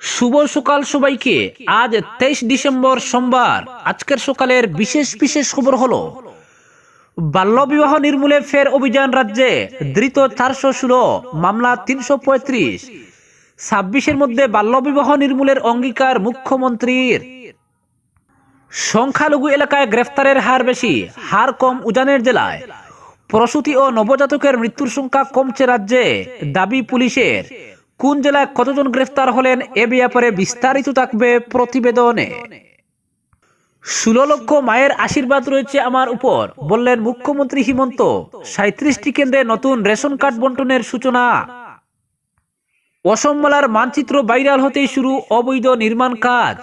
শুভ সকাল সবাইকে। আজ তেইশ ডিসেম্বর সোমবার। আজকের সকালের বিশেষ বিশেষ খবর হলো, বাল্যবিবাহ নির্মূলে ফের অভিযান রাজ্যে ধৃত চারশো ষোলো, মামলা তিনশো পঁয়ত্রিশ। ছাব্বিশের মধ্যে বাল্যবিবাহ নির্মূলের অঙ্গীকার মুখ্যমন্ত্রীর। সংখ্যালঘু এলাকায় গ্রেফতারের হার বেশি, হার কম উজানের জেলায়। প্রসূতি ও নবজাতকের মৃত্যুর সংখ্যা কমছে রাজ্যে, দাবি পুলিশের। কোন জেলায় কতজন গ্রেফতার হলেন এ ব্যাপারে বিস্তারিত থাকবে প্রতিবেদনে। ষোলো লক্ষ মায়ের আশীর্বাদ রয়েছে আমার উপর, বললেন মুখ্যমন্ত্রী হিমন্ত। সাঁত্রিশটি কেন্দ্রে নতুন রেশন কার্ড বন্টনের সূচনা। অসম মেলার মানচিত্র ভাইরাল হতেই শুরু অবৈধ নির্মাণ কাজ।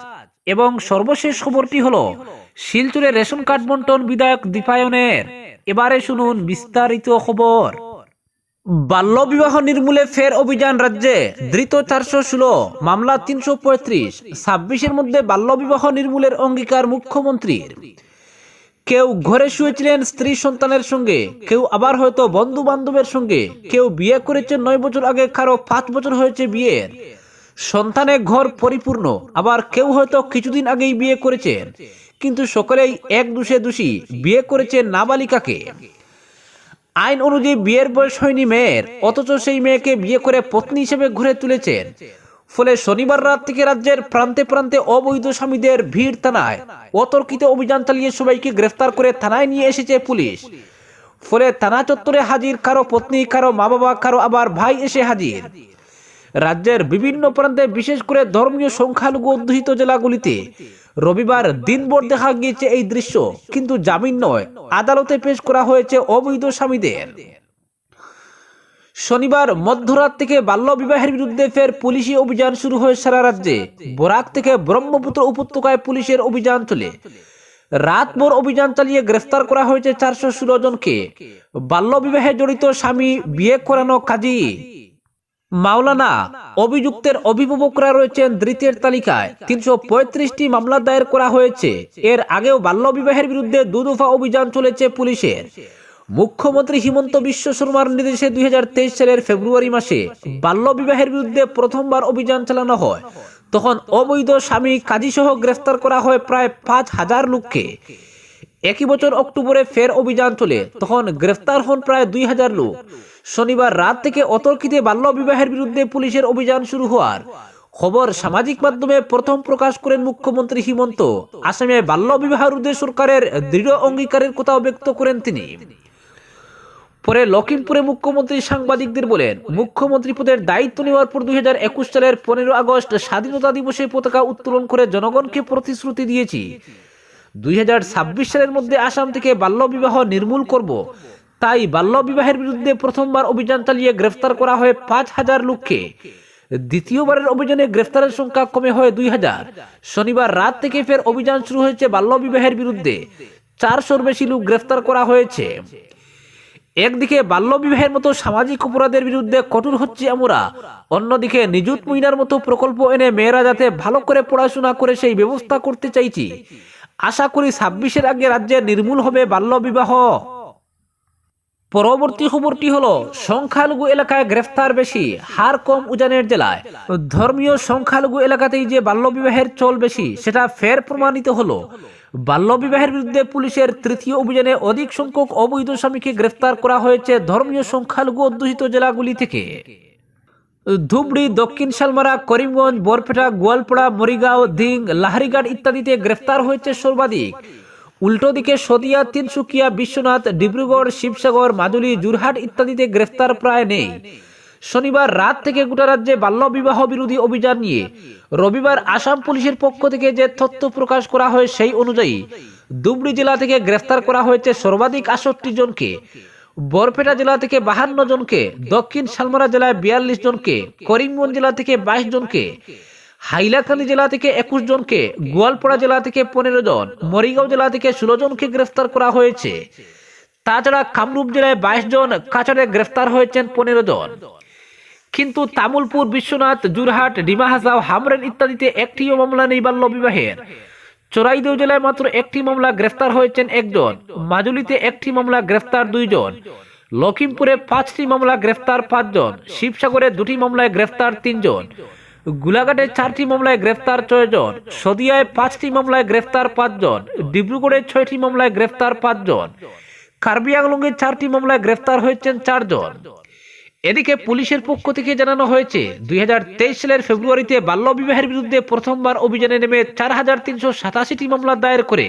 এবং সর্বশেষ খবরটি হলো, শিলচুরে রেশন কার্ড বন্টন বিধায়ক দীপায়নের। এবারে শুনুন বিস্তারিত খবর। বাল্যবিবাহ নির্মূলে ফের অভিযান রাজ্যে। ধৃত চারশো ষোলো, মামলা তিনশো পঁয়ত্রিশ, ছাব্বিশের মধ্যে বাল্যবিবাহ নির্মূলের অঙ্গীকার মুখ্যমন্ত্রীর। কেউ ঘরে শুয়েছিলেন স্ত্রী সন্তানের সঙ্গে, কেউ আবার হয়তো বন্ধু বান্ধবের সঙ্গে, কেউ বিয়ে করেছে নয় বছর আগে, কারও পাঁচ বছর হয়েছে বিয়ের। সন্তানে ঘর পরিপূর্ণ, আবার কেউ হয়তো কিছুদিন আগেই বিয়ে করেছেন, কিন্তু সকলেই এক দুষে দোষী, বিয়ে করেছে নাবালিকাকে। আইন অনুযায়ী বিয়ের বয়স হয়নি মেয়ের, অথচ সেই মেয়েকে বিয়ে করে পত্নী হিসেবে ঘুরে তুলেছেন। ফলে শনিবার রাত থেকে রাজ্যের প্রান্তে প্রান্তে অবৈধ স্বামীদের ভিড় থানায় অতর্কিত অভিযান চালিয়ে সবাইকে গ্রেফতার করে থানায় নিয়ে এসেছে পুলিশ। ফলে থানা চত্বরে হাজির কারও পত্নী, কারও মা বাবা কারও আবার ভাই এসে হাজির। রাজ্যের বিভিন্ন প্রান্তে বিশেষ করে ধর্মীয় সংখ্যালঘু অধ্যুষিত জেলাগুলিতে রবিবার দিনভর দেখা গিয়েছে এই দৃশ্য, কিন্তু জামিন নয়। আদালতে পেশ করা হয়েছে অবৈধ স্বামীদের। শনিবার মধ্যরাত থেকে বাল্য বিবাহের বিরুদ্ধে ফের পুলিশি অভিযান শুরু হয় সারা রাজ্যে। বরাক থেকে ব্রহ্মপুত্র উপত্যকায় পুলিশের অভিযান চলে। রাতভর অভিযান চালিয়ে গ্রেফতার করা হয়েছে চারশো ষোলো জনকে। বাল্য বিবাহে জড়িত স্বামী বিয়ে করানো কাজী। মাওলানা অভিযুক্তের অভিভাবকরা রয়েছেন দ্বিতীয় তালিকায়। তিনশো পঁয়ত্রিশটি মামলা দায়ের করা হয়েছে। এর আগেও বাল্যবিবাহের বিরুদ্ধে দুদফা অভিযান চলেছে পুলিশের। মুখ্যমন্ত্রী হিমন্ত বিশ্ব শর্মার নির্দেশে দুই হাজার তেইশ সালের ফেব্রুয়ারি মাসে বাল্যবিবাহের বিরুদ্ধে প্রথমবার অভিযান চালানো হয়। তখন অবৈধ স্বামী কাজী সহ গ্রেফতার করা হয় প্রায় পাঁচ হাজার লোককে। একই বছর অক্টোবরে ফের অভিযান চলে। তখন গ্রেফতার হন প্রায় দুই হাজার লোক। শনিবার রাত থেকে অতর্কিতে বাল্য বিবাহের বিরুদ্ধে পুলিশের অভিযান শুরু হওয়ার। খবর সামাজিক মাধ্যমে প্রথম প্রকাশ করেন মুখ্যমন্ত্রী হিমন্ত। আসামে বাল্য বিবাহ রুদ্ধে সরকারের দৃঢ় অঙ্গীকারের কথাও ব্যক্ত করেন তিনি। পরে লখিমপুরে মুখ্যমন্ত্রী সাংবাদিকদের বলেন, মুখ্যমন্ত্রী পদের দায়িত্ব নেওয়ার পর দুই হাজার একুশ সালের পনেরো আগস্ট স্বাধীনতা দিবসে পতাকা উত্তোলন করে জনগণকে প্রতিশ্রুতি দিয়েছি। দুই হাজার ছাব্বিশ সালের মধ্যে আসাম থেকে বাল্যবিবাহ নির্মূল করব। তাই বাল্যবিবাহের বিরুদ্ধে প্রথমবার অভিযান চালিয়ে গ্রেফতার করা হয় পাঁচ হাজার লোককে। দ্বিতীয়বারের অভিযানে গ্রেফতারের সংখ্যা কমে হয় দুই হাজার। শনিবার রাত থেকে ফের অভিযান শুরু হয়েছে বাল্যবিবাহের বিরুদ্ধে। চারশোর বেশি লোক গ্রেফতার করা হয়েছে। একদিকে বাল্যবিবাহের মতো সামাজিক অপরাধের বিরুদ্ধে কঠোর হচ্ছে আমরা। অন্যদিকে নিযুত মহিলার মতো প্রকল্প এনে মেয়েরা যাতে ভালো করে পড়াশোনা করে সেই ব্যবস্থা করতে চাইছি। আশা করি ছাব্বিশের আগে রাজ্যে নির্মূল হবে বাল্যবিবাহ পরবর্তী খবরটি হলো, সংখ্যালঘু এলাকায় গ্রেফতার বেশি, হার কম উজানের জেলায়। ধর্মীয় সংখ্যালঘু এলাকাতেই যে বাল্যবিবাহের চল বেশি, সেটা ফের প্রমাণিত হলো। বাল্যবিবাহের বিরুদ্ধে পুলিশের তৃতীয় অভিযানে অধিক সংখ্যক অবৈধ স্বামীকে গ্রেফতার করা হয়েছে ধর্মীয় সংখ্যালঘু অধ্যুষিত জেলাগুলি থেকে। ধুবড়ি, দক্ষিণ শালমারা, করিমগঞ্জ, বরপেটা, গোয়ালপাড়া, মরিগাঁও, দিং, লাহারিঘাট ইত্যাদিতে গ্রেফতার হয়েছে সর্বাধিক। উল্টো দিকে সদিয়া তিনসুকিয়া, বিশ্বনাথ, ডিব্রুগড়, শিবসাগর, মাজুলি জুরহাট ইত্যাদিতে গ্রেফতার প্রায় নেই। শনিবার রাত থেকে গোটা রাজ্যে বাল্য বিবাহ বিরোধী অভিযান নিয়ে রবিবার আসাম পুলিশের পক্ষ থেকে যে তথ্য প্রকাশ করা হয় সেই অনুযায়ী ধুবড়ি জেলা থেকে গ্রেফতার করা হয়েছে সর্বাধিক আষট্টি জনকে, বরপেটা জেলা থেকে বাহান্ন জনকে, দক্ষিণ শালমারা জেলায় বিয়াল্লিশ জনকে, করিমগঞ্জ জেলা থেকে বাইশ জনকে হাইলাকান্দি জেলা থেকে একুশ জনকে, গোয়ালপাড়া জেলা থেকে পনেরো জন, মরিগাঁও জেলা থেকে ষোলো জনকে গ্রেফতার করা হয়েছে। তাছাড়া কামরূপ জেলায় বাইশ জন, কাছাড়ে গ্রেফতার হয়েছেন পনেরো জন। কিন্তু তামুলপুর, বিশ্বনাথ জুরহাট ডিমা হাসাও, হামরেন ইত্যাদিতে একটিও মামলা নেই বাল্য বিবাহের চোরাইদেও জেলায় মাত্র একটি মামলা গ্রেফতার হয়েছেন একজন, মাজুলিতে একটি মামলা গ্রেফতার দুইজন। লখিমপুরে পাঁচটি মামলা গ্রেফতার পাঁচজন, শিবসাগরে দুটি মামলায় গ্রেফতার তিনজন। গোলাঘাটে চারটি মামলায় গ্রেফতার ছয়জন, সদিয়ায় পাঁচটি মামলায় গ্রেফতার পাঁচজন, ডিব্রুগড়ে ছয়টি মামলায় গ্রেফতার পাঁচজন কার্বি আংলংয়ে চারটি মামলায় গ্রেফতার হয়েছেন চারজন। এদিকে পুলিশের পক্ষ থেকে জানানো হয়েছে, দুই হাজার তেইশ সালের ফেব্রুয়ারিতে বাল্য বিবাহের বিরুদ্ধে প্রথমবার অভিযানে নেমে চার হাজার তিনশো সাতাশিটি মামলা দায়ের করে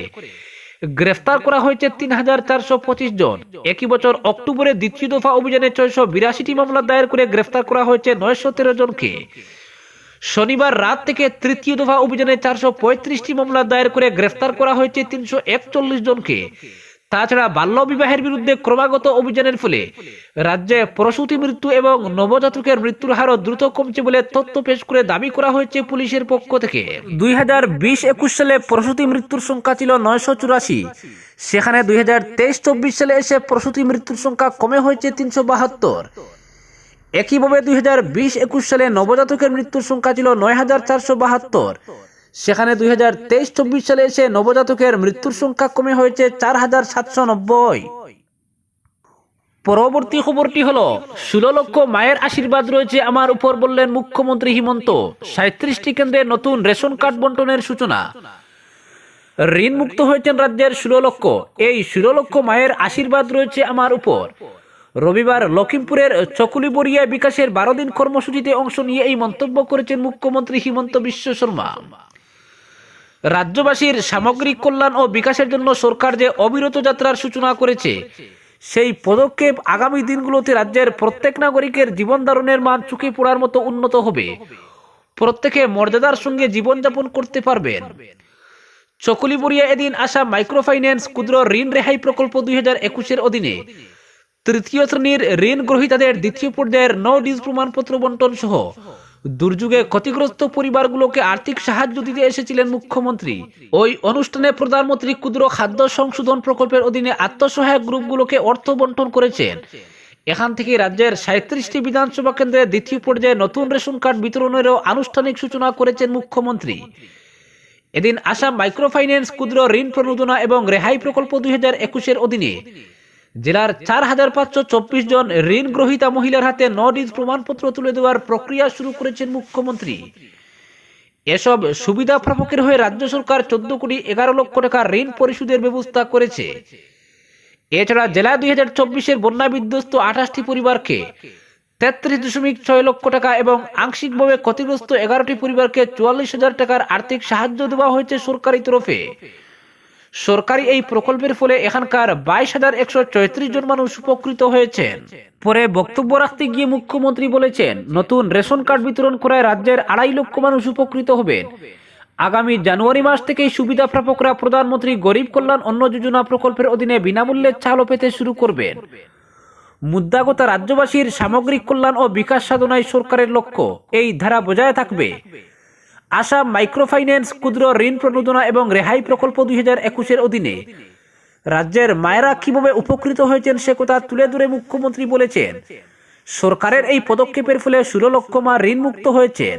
গ্রেফতার করা হয়েছে তিন হাজার চারশো পঁচিশ জন। একই বছর অক্টোবরে দ্বিতীয় দফা অভিযানে ছয়শো বিরাশিটি মামলা দায়ের করে গ্রেফতার করা হয়েছে নয়শো তেরো জনকে। শনিবার রাত থেকে তৃতীয় দফা অভিযানে চারশো পঁয়ত্রিশটি মামলা দায়ের করে গ্রেফতার করা হয়েছে তিনশো একচল্লিশ জনকে। তাছাড়া বাল্য বিবাহের বিরুদ্ধে ক্রমাগত অভিযানের ফলে রাজ্যে প্রসূতি মৃত্যু এবং নবজাতকের মৃত্যুর হারও দ্রুত কমছে বলে তথ্য পেশ করে দাবি করা হয়েছে পুলিশের পক্ষ থেকে। দুই হাজার বিশ একুশ সালে প্রসূতি মৃত্যুর সংখ্যা ছিল নয়শো চুরাশি। সেখানে দুই হাজার তেইশ চব্বিশ সালে এসে প্রসূতি মৃত্যুর সংখ্যা কমে হয়েছে তিনশো বাহাত্তর। একইভাবে দুই হাজার বিশ একুশ সালে নবজাতকের মৃত্যুর সংখ্যা ছিল নয় হাজার চারশো বাহাত্তর। সেখানে দুই হাজার তেইশ চব্বিশ সালে এসে নবজাতকের মৃত্যুর সংখ্যা কমে হয়েছে চার হাজার সাতশো নব্বই। পরবর্তী খবরটি হলো, ষোলো লক্ষ মায়ের আশীর্বাদ রয়েছে আমার উপর বললেন মুখ্যমন্ত্রী হিমন্ত। সাঁত্রিশটি কেন্দ্রে নতুন রেশন কার্ড বন্টনের সূচনা। ঋণ মুক্ত হয়েছেন রাজ্যের ষোলো লক্ষ। এই ষোলো লক্ষ মায়ের আশীর্বাদ রয়েছে আমার উপর। রবিবার লখিমপুরের চকুলিবরিয়া বিকাশের বারো দিন কর্মসূচিতে অংশ নিয়ে এই মন্তব্য করেছেন মুখ্যমন্ত্রী হিমন্ত বিশ্ব শর্মা। রাজ্যবাসীর সামগ্রিক কল্যাণ ও বিকাশের জন্য সরকার যে অবিরত যাত্রার সূচনা করেছে, সেই পদক্ষেপ আগামী দিনগুলোতে রাজ্যের প্রত্যেক নাগরিকের জীবন ধারণের মান চুকে পড়ার মতো উন্নত হবে। প্রত্যেকে মর্যাদার সঙ্গে জীবনযাপন করতে পারবেন। চকুলিবরিয়া এদিন আসা মাইক্রোফাইন্যান্স ক্ষুদ্র ঋণ রেহাই প্রকল্প দুই হাজার একুশের অধীনে তৃতীয় শ্রেণির ঋণ গ্রহীতাদের দ্বিতীয় পর্যায়ের ন ডিজ প্রমাণপত্র বন্টন সহ দুর্যোগে ক্ষতিগ্রস্ত পরিবারগুলোকে আর্থিক সাহায্য দিতে এসেছিলেন মুখ্যমন্ত্রী। ওই অনুষ্ঠানে প্রধানমন্ত্রী ক্ষুদ্র খাদ্য সংশোধন প্রকল্পের অধীনে আত্মসহায়ক গ্রুপগুলোকে অর্থ বন্টন করেছেন। এখান থেকে রাজ্যের সাঁত্রিশটি বিধানসভা কেন্দ্রে দ্বিতীয় পর্যায়ে নতুন রেশন কার্ড বিতরণেরও আনুষ্ঠানিক সূচনা করেছেন মুখ্যমন্ত্রী। এদিন আসাম মাইক্রোফাইন্যান্স ক্ষুদ্র ঋণ প্রণোদনা এবং রেহাই প্রকল্প দুই হাজার একুশের অধীনে জেলার চার হাজার পাঁচশো চব্বিশ জন ঋণ গ্রহীতা মহিলার হাতে ন ডিজ প্রমাণপত্র তুলে দেওয়ার প্রক্রিয়া শুরু করেছেন মুখ্যমন্ত্রী। এসব সুবিধা প্রাপকের হয়ে রাজ্য সরকার চোদ্দ কোটি এগারো লক্ষ টাকা ঋণ পরিশোধের ব্যবস্থা করেছে। এছাড়া জেলা দুই হাজার চব্বিশের বন্যা বিধ্বস্ত আঠাশটি পরিবারকে তেত্রিশ দশমিক ছয় লক্ষ টাকা এবং আংশিকভাবে ক্ষতিগ্রস্ত এগারোটি পরিবারকে চুয়াল্লিশ হাজার টাকার আর্থিক সাহায্য দেওয়া হয়েছে সরকারি তরফে। সরকারি এই প্রকল্পের ফলে এখানকার বাইশ হাজার একশো চৌত্রিশ জন মানুষ উপকৃত হয়েছেন। পরে বক্তব্য রাখতে গিয়ে মুখ্যমন্ত্রী বলেছেন, নতুন রেশন কার্ড বিতরণ করায় রাজ্যের আড়াই লক্ষ মানুষ উপকৃত হবেন। আগামী জানুয়ারি মাস থেকেই সুবিধা প্রাপকরা প্রধানমন্ত্রী গরিব কল্যাণ অন্ন যোজনা প্রকল্পের অধীনে বিনামূল্যে চালও পেতে শুরু করবেন। মুদ্রাগত রাজ্যবাসীর সামগ্রিক কল্যাণ ও বিকাশ সাধনায় সরকারের লক্ষ্য। এই ধারা বজায় থাকবে। আসাম মাইক্রোফাইন্যান্স, ক্ষুদ্র ঋণ প্রণোদনা এবং রেহাই প্রকল্প দুই হাজার একুশের অধীনে। রাজ্যের মায়েরা কীভাবে উপকৃত হয়েছেন সে কথা তুলে ধরে মুখ্যমন্ত্রী বলেছেন। সরকারের এই পদক্ষেপের ফলে ষোলো লক্ষ মা ঋণ মুক্ত হয়েছেন।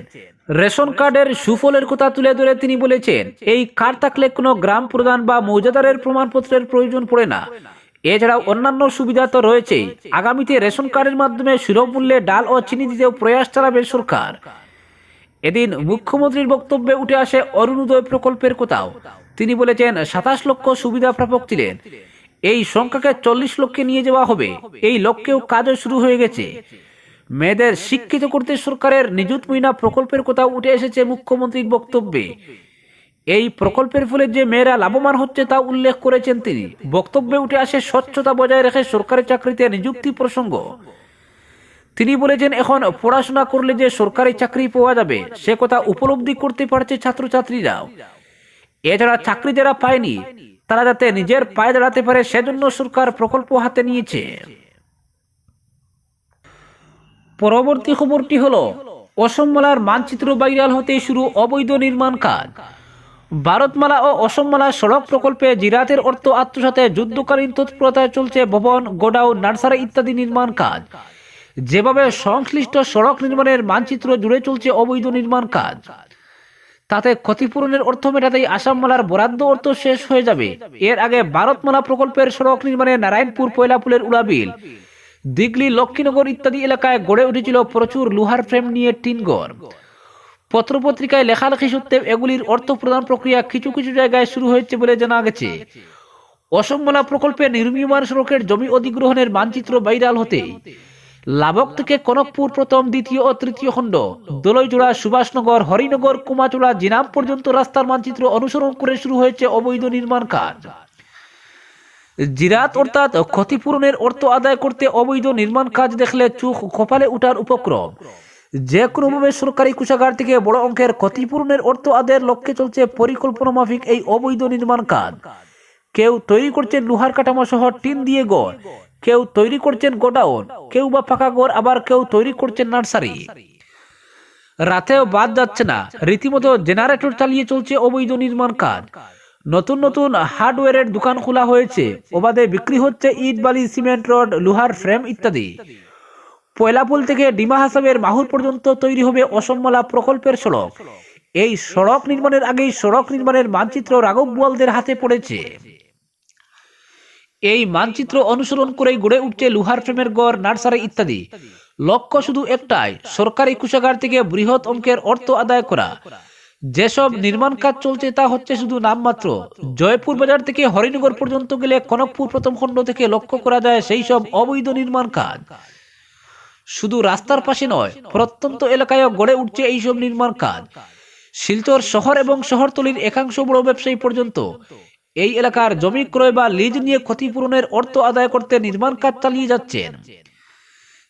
রেশন কার্ডের সুফলের কথা তুলে ধরে তিনি বলেছেন, এই কার্ড থাকলে কোনো গ্রাম প্রধান বা মৌজাদারের প্রমাণপত্রের প্রয়োজন পড়ে না। এছাড়াও অন্যান্য সুবিধা তো রয়েছেই। আগামীতে রেশন কার্ডের মাধ্যমে সুলভ মূল্যে ডাল ও চিনি দিতেও প্রয়াস চালাবে সরকার। এদিন মুখ্যমন্ত্রীর বক্তব্যে উঠে আসে অরুণোদয় প্রকল্পের কথাও। তিনি বলেছেন, সাতাশ লক্ষ সুবিধা প্রাপক ছিলেন। এই সংখ্যাকে চল্লিশ লক্ষে নিয়ে যাওয়া হবে। এই লক্ষ্যেও কাজও শুরু হয়ে গেছে। মেয়েদের শিক্ষিত করতে সরকারের নিযুত মিনা প্রকল্পের কথা উঠে এসেছে মুখ্যমন্ত্রীর বক্তব্যে। এই প্রকল্পের ফলে যে মেয়েরা লাভবান হচ্ছে তা উল্লেখ করেছেন তিনি। বক্তব্যে উঠে আসে, স্বচ্ছতা বজায় রেখে সরকারি চাকরিতে নিযুক্তি প্রসঙ্গ। তিনি বলেছেন, এখন পড়াশোনা করলে যে সরকারি চাকরি পাওয়া যাবে, সে কথা উপলব্ধি করতে পারছে ছাত্রছাত্রীরাও এছাড়া চাকরি যারা পায়নি, তারা যাতে নিজের পায়ে দাঁড়াতে পারে, সেজন্য সরকার প্রকল্প হাতে নিয়েছে। পরবর্তী খবরটি হলো অসমমালার মানচিত্র ভাইরাল হতে শুরু অবৈধ নির্মাণ কাজ। ভারতমালা ও অসমমালা সড়ক প্রকল্পে জিরাতের অর্থ আত্মসাতে যুদ্ধকালীন তৎপরতায় চলছে ভবন, গোডাউন, নার্সারি ইত্যাদি নির্মাণ কাজ। যেভাবে সংশ্লিষ্ট সড়ক নির্মাণের মানচিত্র জুড়ে চলছে অবৈধ নির্মাণ কাজ, তাতে ক্ষতিপূরণের অর্থ মেটাতেই আসাম আসামমালার বরাদ্দ অর্থ শেষ হয়ে যাবে। এর আগে ভারতমালা প্রকল্পের সড়ক নির্মাণে নারায়ণপুর, পয়লাপুলের উড়াবিল দিগলি, লক্ষ্মীনগর ইত্যাদি এলাকায় গড়ে উঠেছিল প্রচুর লোহার ফ্রেম নিয়ে টিনগর পত্রপত্রিকায় লেখালেখি সত্ত্বে এগুলির অর্থ প্রদান প্রক্রিয়া কিছু কিছু জায়গায় শুরু হয়েছে বলে জানা গেছে। অসমমলা প্রকল্পে নির্মীয়মান সড়কের জমি অধিগ্রহণের মানচিত্র ভাইরাল হতেই লাবক থেকে কনকপুর প্রথম, দ্বিতীয় ও তৃতীয় খণ্ড। দোলইজোড়া, সুভাষনগর, হরিনগর কুমাচুড়া জিনাম পর্যন্ত রাস্তার মানচিত্র অনুসরণ করে শুরু হয়েছে অবৈধ নির্মাণ কাজ। জিরাত অর্থাৎ ক্ষতিপূরণের অর্থ আদায় করতে অবৈধ নির্মাণ কাজ দেখলে চোখ কপালে উঠার উপক্রম। যে কোনোভাবে সরকারি কুষাগার থেকে বড় অঙ্কের ক্ষতিপূরণের অর্থ আদায়ের লক্ষ্যে চলছে পরিকল্পনা মাফিক এই অবৈধ নির্মাণ কাজ। কেউ তৈরি করছে লোহার কাঠামো সহ টিন দিয়ে গড়। কেউ তৈরি করছেন গোডাউন, কেউ বা পাকা ঘর, আবার কেউ তৈরি করছেন নার্সারি। রাতেও বাদ যাচ্ছে না, রীতিমতো জেনারেটর চালিয়ে চলছে অবৈধ নির্মাণ কাজ। নতুন নতুন হার্ডওয়্যারের দোকান খোলা হয়েছে, ওবাদে বিক্রি হচ্ছে ইট, বালি, সিমেন্ট, রড, লোহার ফ্রেম ইত্যাদি। পয়লাপুল থেকে ডিমা হাসাবের মাহুর পর্যন্ত তৈরি হবে অসম্মলা প্রকল্পের সড়ক। এই সড়ক নির্মাণের আগেই সড়ক নির্মাণের মানচিত্র রাঘব বোয়ালদের হাতে পড়েছে। এই মানচিত্র অনুসরণ করেই গড়ে উঠছে লোহার ফ্রেমের গড়, নার্সারি ইত্যাদি। লক্ষ্য শুধু একটাই, সরকারি কুষাগার থেকে বৃহৎ অঙ্কের অর্থ আদায় করা। যেসব নির্মাণ কাজ চলছে তা হচ্ছে শুধু নামমাত্র। জয়পুর বাজার থেকে হরিনগর পর্যন্ত গেলে কনকপুর প্রথম খণ্ড থেকে লক্ষ্য করা যায় সেই সব অবৈধ নির্মাণ কাজ। শুধু রাস্তার পাশে নয়, প্রত্যন্ত এলাকায়ও গড়ে উঠছে এইসব নির্মাণ কাজ। শিলচর শহর এবং শহরতলির একাংশ বড় ব্যবসায়ী পর্যন্ত এই এলাকার জমি ক্রয় বা লিজ নিয়ে ক্ষতিপূরণের অর্থ আদায় করতে নির্মাণ কাজ চালিয়ে যাচ্ছেন।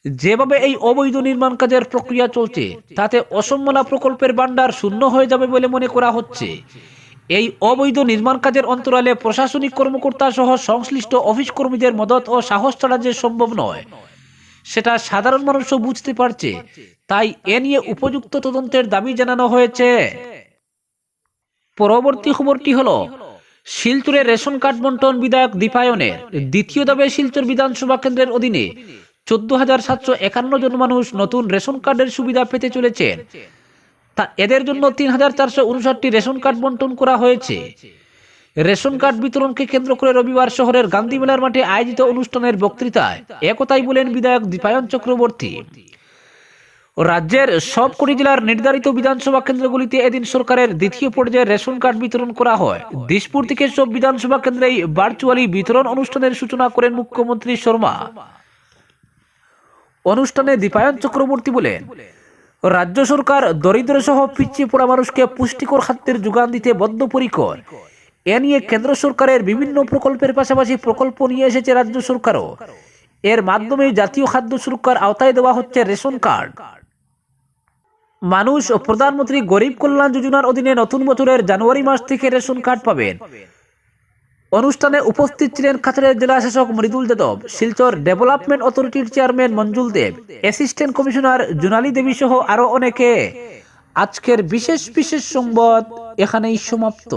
যেভাবে এই অবৈধ নির্মাণ কাজের প্রক্রিয়া চলছে, তাতে অসম্মলা প্রকল্পের ভান্ডার শূন্য হয়ে যাবে বলে মনে করা হচ্ছে। এই অবৈধ নির্মাণ কাজের অন্তরালে প্রশাসনিক কর্মকর্তা সহ সংশ্লিষ্ট অফিস কর্মীদের মদত ও সাহস ছাড়া যে সম্ভব নয়, সেটা সাধারণ মানুষও বুঝতে পারছে। তাই এ নিয়ে উপযুক্ত তদন্তের দাবি জানানো হয়েছে। পরবর্তী খবরটি হলো শিলচরে রেশন কার্ড বন্টন বিধায়ক দীপায়নের দ্বিতীয় দাবে শিলচর বিধানসভা কেন্দ্রের অধীনে চোদ্দ হাজার সাতশো একান্ন জন মানুষ নতুন রেশন কার্ডের সুবিধা পেতে চলেছেন। তা এদের জন্য তিন হাজার চারশো উনষাটটি রেশন কার্ড বন্টন করা হয়েছে। রেশন কার্ড বিতরণকে কেন্দ্র করে রবিবার শহরের গান্ধী মেলার মাঠে আয়োজিত অনুষ্ঠানের বক্তৃতায় একথাই বলেন বিধায়ক দীপায়ন চক্রবর্তী। রাজ্যের সবকটি জেলার নির্ধারিত বিধানসভা কেন্দ্রগুলিতে এদিন সরকারের দ্বিতীয় পর্যায়ে রেশন কার্ড বিতরণ করা হয়। দিসপুর থেকে সব বিধানসভা কেন্দ্রেই ভার্চুয়ালি বিতরণ অনুষ্ঠানের সূচনা করেন মুখ্যমন্ত্রী শর্মা। অনুষ্ঠানে দীপায়ন চক্রবর্তী বলেন, রাজ্য সরকার দরিদ্র সহ পিছিয়ে পড়া মানুষকে পুষ্টিকর খাদ্যের যোগান দিতে বদ্ধপরিকর। এ নিয়ে কেন্দ্র সরকারের বিভিন্ন প্রকল্পের পাশাপাশি প্রকল্প নিয়ে এসেছে রাজ্য সরকারও। এর মাধ্যমে জাতীয় খাদ্য সুরক্ষার আওতায় দেওয়া হচ্ছে রেশন কার্ড। মানুষ ও প্রধানমন্ত্রী গরিব কল্যাণ যোজনার অধীনে নতুন বছরের জানুয়ারি মাস থেকে রেশন কার্ড পাবেন। অনুষ্ঠানে উপস্থিত ছিলেন কাছাড়ের জেলা শাসক মৃদুল যাদব, শিলচর ডেভেলপমেন্ট অথরিটির chairman Manjul Deb, assistant commissioner Jonali Devi সহ আরও অনেকে। আজকের বিশেষ বিশেষ সংবাদ এখানেই সমাপ্ত।